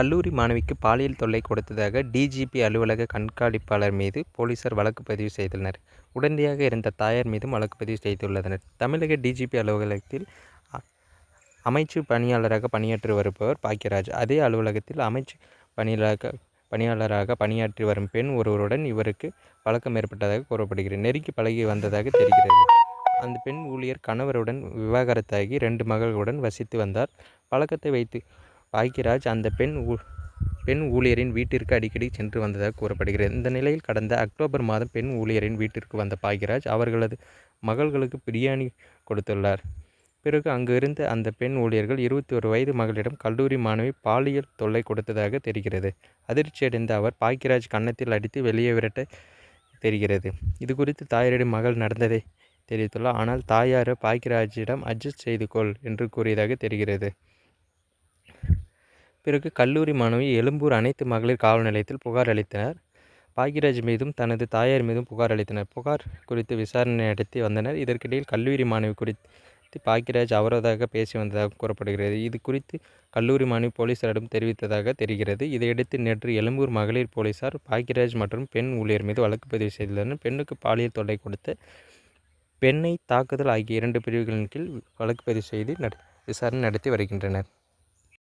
கல்லூரி மாணவிக்கு பாலியல் தொல்லை கொடுத்ததாக டிஜிபி அலுவலக கண்காணிப்பாளர் மீது போலீசார் வழக்கு பதிவு செய்துள்ளனர். உடனடியாக இருந்த தாயார் மீதும் வழக்கு பதிவு செய்துள்ளனர். தமிழக டிஜிபி அலுவலகத்தில் அமைச்சு பணியாளராக பணியாற்றி வருபவர் பாக்கியராஜ் அதே அலுவலகத்தில் அமைச்சு பணியாளராக பணியாளராக பணியாற்றி வரும் பெண் ஒருவருடன் இவருக்கு பழக்கம் ஏற்பட்டதாக கூறப்படுகிறது. நெருங்கி பழகி வந்ததாக தெரிகிறது. அந்த பெண் ஊழியர் கணவருடன் விவாகரத்தாகி ரெண்டு மகள்களுடன் வசித்து வந்தார். பழக்கத்தை வைத்து பாக்யராஜ் அந்த பெண் பெண் ஊழியரின் வீட்டிற்கு அடிக்கடி சென்று வந்ததாக கூறப்படுகிறது. இந்த நிலையில் கடந்த அக்டோபர் மாதம் பெண் ஊழியரின் வீட்டிற்கு வந்த பாக்கியராஜ் அவர்களது மகள்களுக்கு பிரியாணி கொடுத்துள்ளார். பிறகு அங்கிருந்து அந்த பெண் ஊழியர்கள் இருபத்தி ஒரு வயது மகளிடம் கல்லூரி மாணவி பாலியல் தொல்லை கொடுத்ததாக தெரிகிறது. அதிர்ச்சியடைந்த அவர் பாக்கியராஜ் கன்னத்தில் அடித்து வெளியே விரட்ட தெரிகிறது. இது குறித்து தாயாரிடம் மகள் நடந்ததை தெரிவித்துள்ளார். ஆனால் தாயார் பாக்யராஜிடம் அட்ஜஸ்ட் செய்து கொள் என்று கூறியதாக தெரிகிறது. பிறகு கல்லூரி மாணவி எழும்பூர் அனைத்து மகளிர் காவல் நிலையத்தில் புகார் அளித்தனர். பாக்யராஜ் மீதும் தனது தாயார் மீதும் புகார் அளித்தனர். புகார் குறித்து விசாரணை நடத்தி வந்தனர். இதற்கிடையில் கல்லூரி மாணவி குறித்து பாக்யராஜ் அவரதாக பேசி வந்ததாக கூறப்படுகிறது. இது குறித்து கல்லூரி மாணவி போலீசாரிடம் தெரிவித்ததாக தெரிகிறது. இதையடுத்து நேற்று எழும்பூர் மகளிர் போலீசார் பாக்யராஜ் மற்றும் பெண் ஊழியர் மீது வழக்கு பதிவு செய்துள்ளனர். பெண்ணுக்கு பாலியல் தொல்லை கொடுத்த பெண்ணை தாக்குதல் ஆகிய இரண்டு பிரிவுகளின் கீழ் வழக்கு பதிவு செய்து விசாரணை நடத்தி வருகின்றனர்.